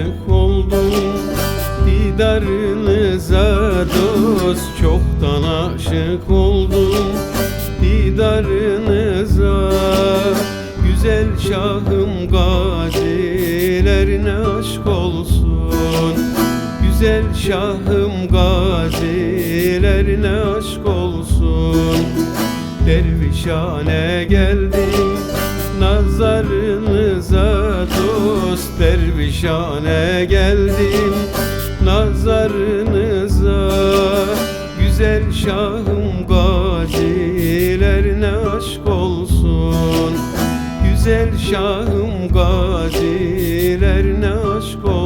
aşık oldum Didarınıza dost çoktan aşık oldum. Didarınıza Güzel şahım gazilerine aşk olsun. Güzel şahım gazilerine aşk olsun. Dervişhane geldim nazarı dost Dervişhane geldim nazarınıza Güzel şahım gazilerine aşk olsun. Güzel şahım gazilerine aşk olsun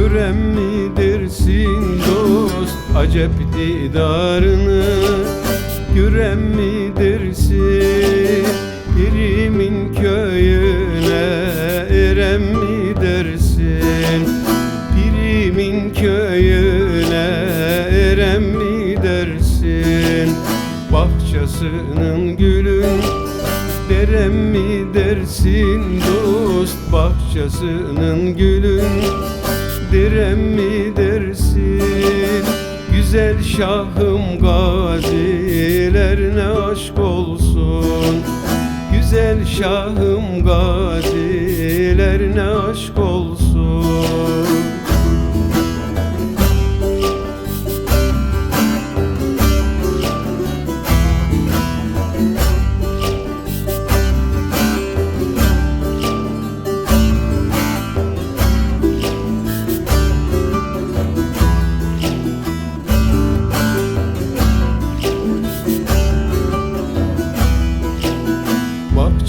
gören midirsin dost? Acep didarını gören midirsin? Pirimin köyüne eren mi dersin Pirimin köyüne eren mi dersin Bahçesinin gülün Derem mi dersin dost? Bahçesinin gülün Derem mi dersin? Güzel şahım gazilerine aşk olsun? Güzel şahım gazilerine aşk olsun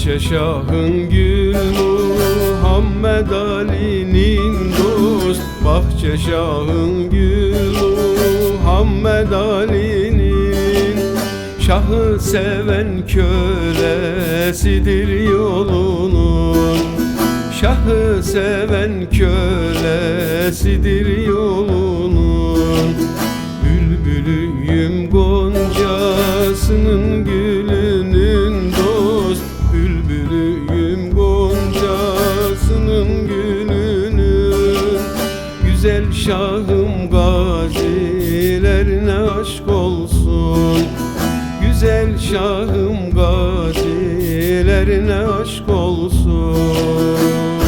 Bahçe Şah'ın gül Muhammed Ali'nin dost. Bahçe Şah'ın gül Muhammed Ali'nin Şahı seven kölesidir yolunun. Şahı seven kölesidir yolunun. Bülbülüyüm goncasının gülünün gazilerine aşk olsun. Güzel şahım gazilerine aşk olsun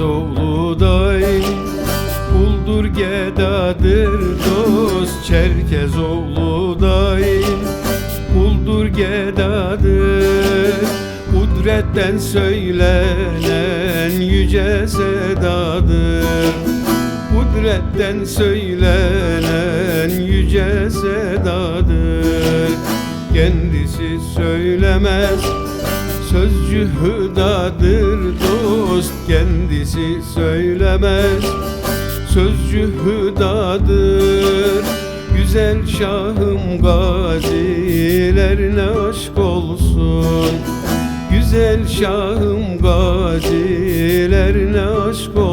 Çerkezoğlu dayı Kuldur gedadır dost Çerkezoğlu dayı Kuldur gedadır Kudretten söylenen yüce sedadır. Kudretten söylenen yüce sedadır. Kendisi söylemez Sözcü hüdadır dost kendisi söylemez. Sözcü hüdadır Güzel şahım gazilerine aşk olsun. Güzel şahım gazilerine aşk olsun